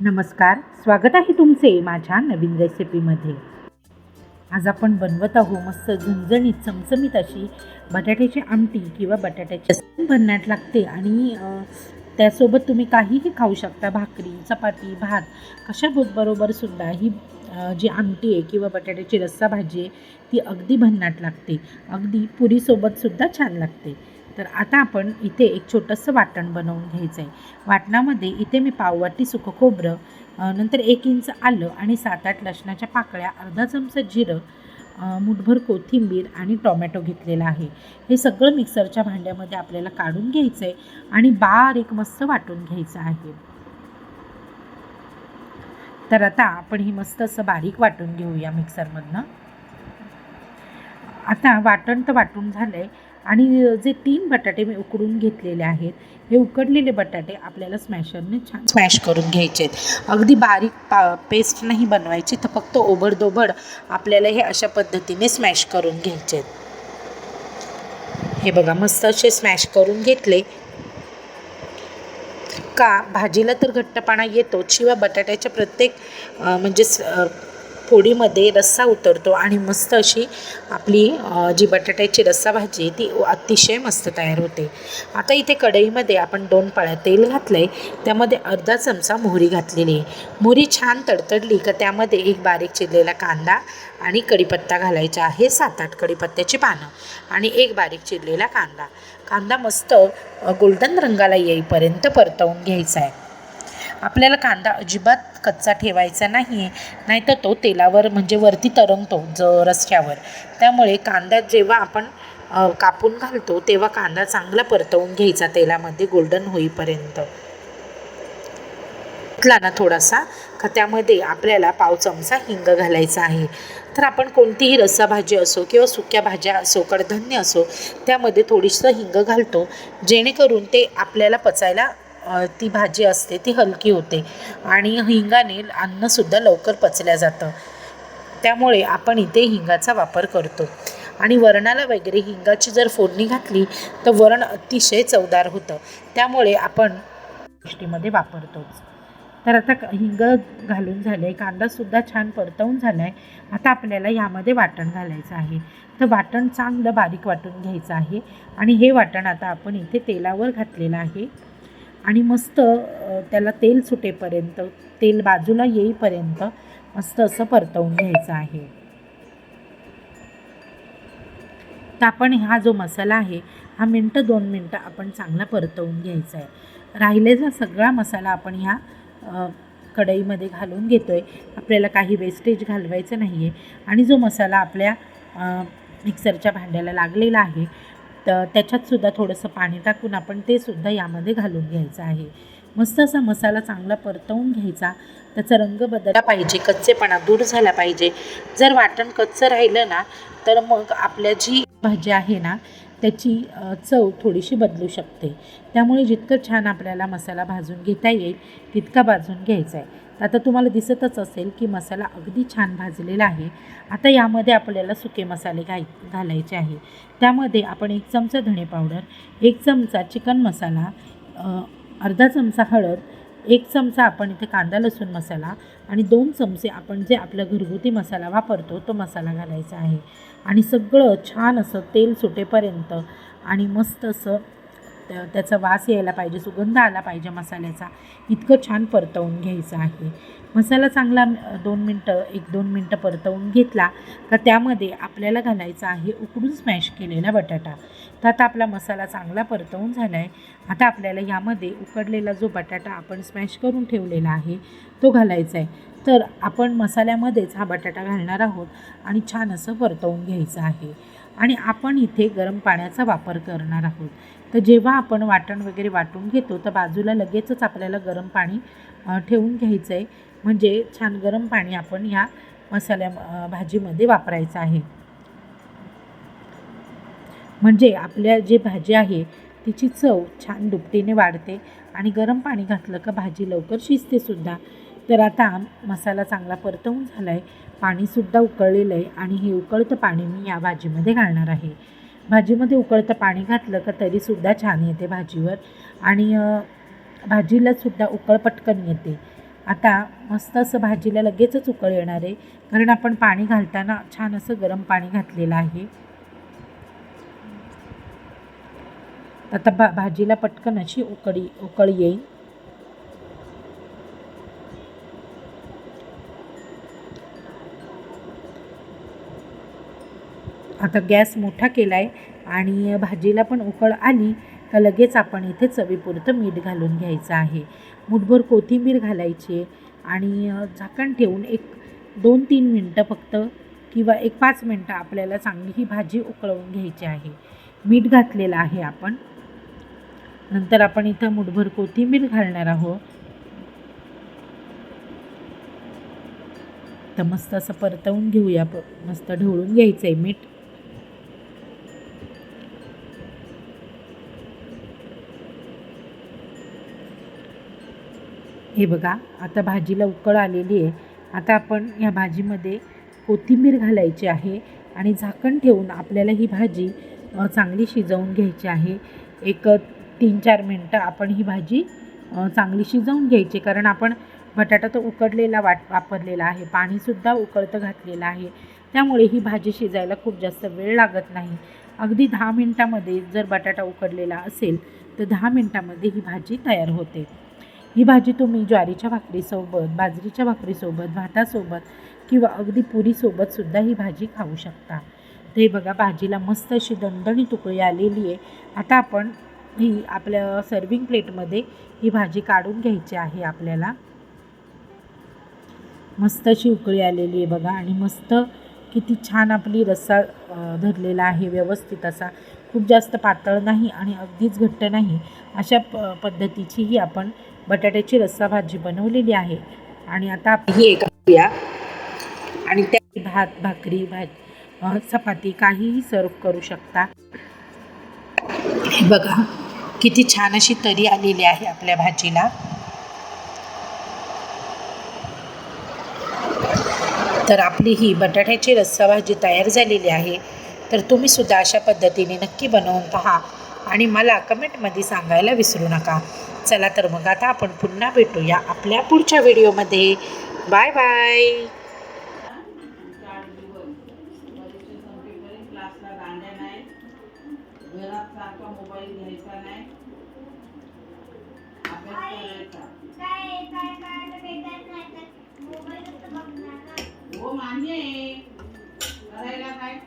नमस्कार स्वागत आहे तुमचे माझ्या नवीन रेसिपीमध्ये आज आपण बनवत आहोत मस्त झणझणीत चमचमीत अशी बटाट्याची आमटी किंवा बटाट्याची भन्नाट लागते आणि त्यासोबत तुम्ही काहीही खाऊ शकता भाकरी चपाती भात कशाबरोबर सुद्धा ही जी आमटी आहे किंवा बटाट्याची रस्सा भाजी आहे ती अगदी भन्नाट लागते. अगदी पुरीसोबत सुद्धा छान लागते. तर आता आपण इथे एक छोटंसं वाटण बनवून घ्यायचं आहे वाटणामध्ये इथे मी पाववाटी सुकं खोबरं नंतर एक इंच आलं आणि सात आठ लसणाच्या पाकळ्या अर्धा चमचा जिरं मुठभर कोथिंबीर आणि टोमॅटो घेतलेला आहे. हे सगळं मिक्सरच्या भांड्यामध्ये आपल्याला काढून घ्यायचं आहे आणि बारीक मस्त वाटून घ्यायचं आहे. तर आता आपण ही मस्त असं बारीक वाटून घेऊया मिक्सरमधनं. आता वाटण तर वाटून झालं आहे आणि जे तीन बटाटे मी उकडून घेतलेले आहेत हे उकडलेले बटाटे आपल्याला स्मॅशरने छान स्मॅश करून घ्यायचे आहेत. अगदी बारीक पा पेस्ट नाही बनवायची तर फक्त ओबडदोबड आपल्याला हे अशा पद्धतीने स्मॅश करून घ्यायचे आहेत. हे बघा मस्त असे स्मॅश करून घेतले. का भाजीला तर घट्टपणा येतोच शिवाय बटाट्याच्या प्रत्येक म्हणजे स- फोडीमध्ये रस्सा उतरतो आणि मस्त अशी आपली जी बटाट्याची रस्सा भाजी आहे ती अतिशय मस्त तयार होते. आता इथे कढईमध्ये आपण दोन पाळ्या तेल घातलं आहे त्यामध्ये अर्धा चमचा मोहरी घातलेली आहे. मोहरी छान तडतडली का त्यामध्ये एक बारीक चिरलेला कांदा आणि कढीपत्ता घालायचा आहे सात आठ कढीपत्त्याची पानं आणि एक बारीक चिरलेला कांदा. कांदा मस्त गोल्डन रंगाला येईपर्यंत परतवून घ्यायचा आहे. आपल्याला कांदा अजिबात कच्चा ठेवायचा नाही आहे नाहीतर तो तेलावर म्हणजे वरती तरंगतो ज रस्त्यावर त्यामुळे कांदा जेव्हा आपण कापून घालतो तेव्हा कांदा चांगला परतवून घ्यायचा तेलामध्ये गोल्डन होईपर्यंत. घातला ना थोडासा का त्यामध्ये आपल्याला पाव चमचा हिंग घालायचा आहे. तर आपण कोणतीही रस्सा भाजी असो किंवा सुक्या भाज्या असो कडधान्य असो त्यामध्ये थोडीसं हिंग घालतो जेणेकरून ते आपल्याला पचायला ती भाजी असते ती हलकी होते आणि हिंगाने अन्नसुद्धा लवकर पचल्या जातं. त्यामुळे आपण इथे हिंगाचा वापर करतो. आणि वरणाला वगैरे हिंगाची जर फोडणी घातली तर वरण अतिशय चवदार होतं. त्यामुळे आपण गोष्टीमध्ये वापरतोच तर आता हिंग घालून झालं आहे कांदासुद्धा छान परतवून झाला आहे आता आपल्याला यामध्ये वाटण घालायचं आहे. तर वाटण चांगलं बारीक वाटून घ्यायचं आहे. आणि हे वाटण आता आपण इथे तेलावर घातलेलं आहे. आणि मस्त त्याला तेल सुटेपर्यंत तेल बाजूला येईपर्यंत मस्त असं परतवून घ्यायचं आहे. तर आपण हा जो मसाला आहे हा मिनटं दोन मिनटं आपण चांगला परतवून घ्यायचा आहे. राहिलेला सगळा मसाला आपण ह्या कढईमध्ये घालून घेतो आहे आपल्याला काही वेस्टेज घालवायचं नाही आहे आणि जो मसाला आपल्या मिक्सरच्या भांड्याला लागलेला आहे त्याच्यातसुद्धा थोडंसं पाणी टाकून आपण ते सुद्धा यामध्ये घालून घ्यायचं आहे. मस्त असा मसाला चांगला परतवून घ्यायचा. त्याचा रंग बदलला पाहिजे कच्चेपणा दूर झाला पाहिजे. जर वाटण कच्चं राहिलं ना तर मग आपल्या जी भाजी आहे ना त्याची चव थोडीशी बदलू शकते. त्यामुळे जितकं छान आपल्याला मसाला भाजून घेता येईल तितका भाजून घ्यायचा आहे. आता तुम्हाला दिसतच असेल की मसाला अगदी छान भाजलेला आहे. आता यामध्ये आपल्याला सुके मसाले घाय घालायचे आहे. त्यामध्ये आपण एक चमचा धणे पावडर एक चमचा चिकन मसाला अर्धा चमचा हळद एक चमचा आपण इथे कांदा लसूण मसाला आणि दोन चमचे आपण जे आपला घरगुती मसाला वापरतो तो मसाला घालायचा आहे. आणि सगळं छान असं तेल सुटेपर्यंत आणि मस्त असं त्या- त्याचा वास यायला पाहिजे सुगंध आला पाहिजे मसाल्याचा. इतकं छान परतवून घ्यायचं आहे. मसाला चांगला दोन मिनटं एक दोन मिनटं परतवून घेतला का त्यामध्ये आपल्याला घालायचा आहे उकडून स्मॅश केलेला बटाटा. तर आता आपला मसाला चांगला परतवून झाला आहे आता आपल्याला यामध्ये उकडलेला जो बटाटा आपण स्मॅश करून ठेवलेला आहे तो घालायचा आहे तर आपण मसाल्यामध्येच हा बटाटा घालणार आहोत आणि छान असं परतवून घ्यायचं आहे. आणि आपण इथे गरम पाण्याचा वापर करणार आहोत. तर जेव्हा आपण वाटण वगैरे वाटून घेतो तर बाजूला लगेचच आपल्याला गरम पाणी ठेवून घ्यायचं आहे म्हणजे छान गरम पाणी आपण ह्या मसाल्या भाजीमध्ये वापरायचं आहे. म्हणजे आपल्या जे भाजी आहे तिची चव छान दुपटीने वाढते आणि गरम पाणी घातलं का भाजी लवकर शिजते सुद्धा. तर आता मसाला चांगला परतवून झाला आहे पाणीसुद्धा उकळलेलं आहे आणि हे उकळतं पाणी मी या भाजीमध्ये घालणार आहे. भाजीमध्ये उकळतं पाणी घातलं का तरीसुद्धा छान येते भाजीवर. आणि भाजीलासुद्धा उकळ पटकन येते. आता मस्त असं भाजीला लगेचच उकळ येणार आहे. कारण आपण पाणी घालताना छान असं गरम पाणी घातलेलं आहे. आता भा भाजीला पटकन अशी उकळी उकळ येईल. आता गॅस मोठा केला आहे आणि भाजीला पण उकळ आली तर लगेच आपण इथे चवीपुरतं मीठ घालून घ्यायचं आहे. मुठभर कोथिंबीर घालायची आणि झाकण ठेवून एक दोन तीन मिनटं फक्त किंवा एक पाच मिनटं आपल्याला चांगली ही भाजी उकळवून घ्यायची आहे. मीठ घातलेलं आहे आपण. नंतर आपण इथं मुठभर कोथिंबीर घालणार आहोत. तर मस्त असं परतवून घेऊया प मस्त ढवळून घ्यायचं आहे मीठ. हे बघा आता भाजीला उकळ आलेली आहे. आता आपण या भाजीमध्ये कोथिंबीर घालायची आहे आणि झाकण ठेवून आपल्याला ही भाजी चांगली शिजवून घ्यायची आहे. एक तीन चार मिनटं आपण ही भाजी चांगली शिजवून घ्यायची कारण आपण बटाटा तर उकडलेला वाट वापरलेला आहे. पाणीसुद्धा उकळतं घातलेलं आहे. त्यामुळे ही भाजी शिजायला खूप जास्त वेळ लागत नाही. अगदी दहा मिनटामध्ये जर बटाटा उकडलेला असेल तर दहा मिनटामध्ये ही भाजी तयार होते. ही भाजी तुम्ही ज्वारीच्या भाकरीसोबत बाजरीच्या भाकरीसोबत भातासोबत किंवा अगदी पुरीसोबतसुद्धा ही भाजी खाऊ शकता. ते बघा भाजीला मस्त अशी दणदणी तुकळी आलेली आहे. आता आपण ही आपल्या सर्विंग प्लेटमध्ये ही भाजी काढून घ्यायची आहे आपल्याला. मस्त अशी उकळी आलेली आहे बघा आणि मस्त किती छान आपली रस्सा धरलेला आहे व्यवस्थित असा. खूप जास्त पातळ नाही आणि अगदीच घट्ट नाही. अशा प पद्धतीची ही आपण बटाट्याची रस्सा भाजी बनवलेली आहे. आणि आता ही एक आणि त्या भात भाकरी भात चपाती काहीही सर्व करू शकता. हे बघा किती छान अशी तरी आलेली आहे आपल्या भाजीला. तर आपली ही बटाट्याची रस्सा भाजी तयार झालेली आहे. तर तुम्ही सुद्धा अशा पद्धतीने नक्की बनवून पहा. आणि मला कमेंटमध्ये सांगायला विसरू नका. चला तर मग आता आपण पुन्हा भेटूया आपल्या पुढच्या व्हिडिओमध्ये. Bye bye. हो मान्य आहे. करायला काय?